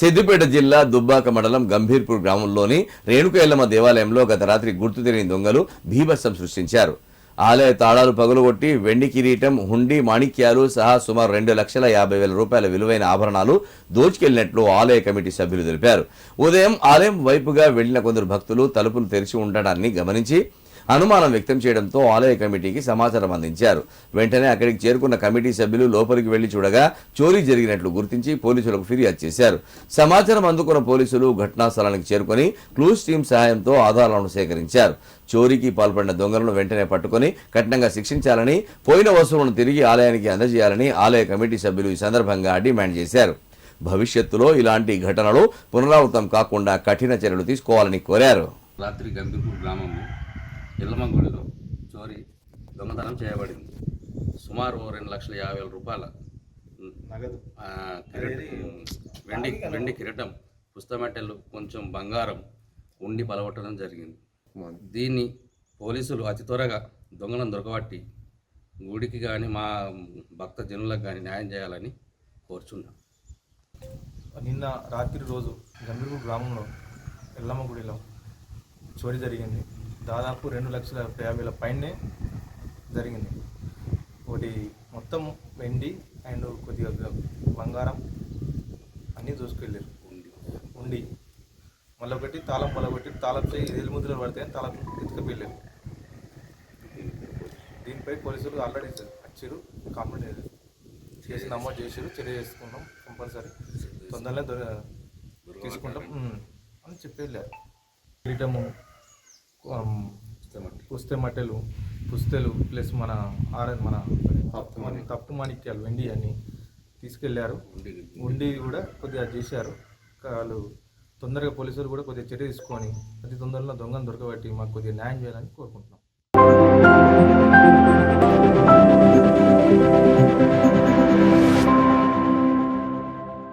సిద్దిపేట జిల్లా దుబ్బాక మండలం గంభీర్పూర్ గ్రామంలోని రేణుకయల్లమ్మ దేవాలయంలో గత రాత్రి గుర్తు తెలియని దొంగలు భీభత్సం సృష్టించారు. ఆలయ తాళాలు పగులగొట్టి వెండి కిరీటం హుండీ మాణిక్యాలు సహా సుమారు రెండు లక్షల యాభై వేల రూపాయల విలువైన ఆభరణాలు దోచుకెళ్ళినట్లు ఆలయ కమిటీ సభ్యులు తెలిపారు. ఉదయం ఆలయం వైపుగా వెళ్ళిన కొందరు భక్తులు తలుపులు తెరిచి ఉండడాన్ని గమనించి అనుమానం వ్యక్తం చేయడంతో ఆలయ కమిటీకి సమాచారం అందించారు. వెంటనే అక్కడికి చేరుకున్న కమిటీ సభ్యులు లోపలికి వెళ్ళి చూడగా చోరీ జరిగినట్లు గుర్తించి పోలీసులకు ఫిర్యాదు చేశారు. సమాచారం అందుకున్న పోలీసులు ఘటనా స్థలానికి చేరుకొని క్లూస్ టీం సహాయంతో ఆధారాలను సేకరించారు. చోరీకి పాల్పడిన దొంగలను వెంటనే పట్టుకొని కఠినంగా శిక్షించాలని పోయిన వస్తువులను తిరిగి ఆలయానికి అందజేయాలని ఆలయ కమిటీ సభ్యులు ఈ సందర్భంగా డిమాండ్ చేశారు. భవిష్యత్తులో ఇలాంటి ఘటనలు పునరావృతం కాకుండా కఠిన చర్యలు తీసుకోవాలని కోరారు. రాత్రి గంభీర్పూర్ గ్రామంలో ఎల్లమ్మ గుడిలో చోరీ దొంగతనం చేయబడింది. సుమారు రెండు లక్షల యాభై వేల రూపాయల వెండి వెండి కిరీటం పుస్తమెట్టెలు కొంచెం బంగారం ఉండి పలగొట్టడం జరిగింది. దీన్ని పోలీసులు అతి త్వరగా దొంగలను దొరకబట్టి గుడికి కానీ మా భక్త జనులకు కానీ న్యాయం చేయాలని కోరుచున్నాం. నిన్న రాత్రి రోజు గంభీర్పూర్ గ్రామంలో ఎల్లమ్మ గుడిలో చోరీ జరిగింది. దాదాపు రెండు లక్షల యాభై వేల పైనే జరిగింది. ఒకటి మొత్తం వెండి అండ్ కొద్దిగా బంగారం అన్నీ చూసుకెళ్ళారు ఉండి ఉండి మళ్ళీ ఒకటి తాళం పలగొట్టి తాళం చేయి ఏలు ముద్రలు పడితే తాళం ఎత్తుకుపోయారు దీనిపై పోలీసులు ఆల్రెడీ వచ్చారు కంప్లైంట్ కేసు నమోదు చేసారు చర్య చేసుకున్నాం కంపల్సరీ. తొందరగా దొర తీసుకుంటాం. అని చెప్పి వెళ్ళారు కిరీటము ఆమ్, పుస్తమెట్టెలు. పుస్తె మట్టెలు పుస్తెలు ప్లస్ మన ఆర మన తప్పు మాణిక్యాలు వెండి అని తీసుకెళ్ళారు. ఉండి ఉండి కూడా కొద్దిగా చేశారు. వాళ్ళు తొందరగా పోలీసులు కూడా కొద్దిగా చర్య తీసుకొని అతి తొందరలో దొంగను దొరకబట్టి మాకు కొద్దిగా న్యాయం చేయాలని కోరుకుంటున్నాం.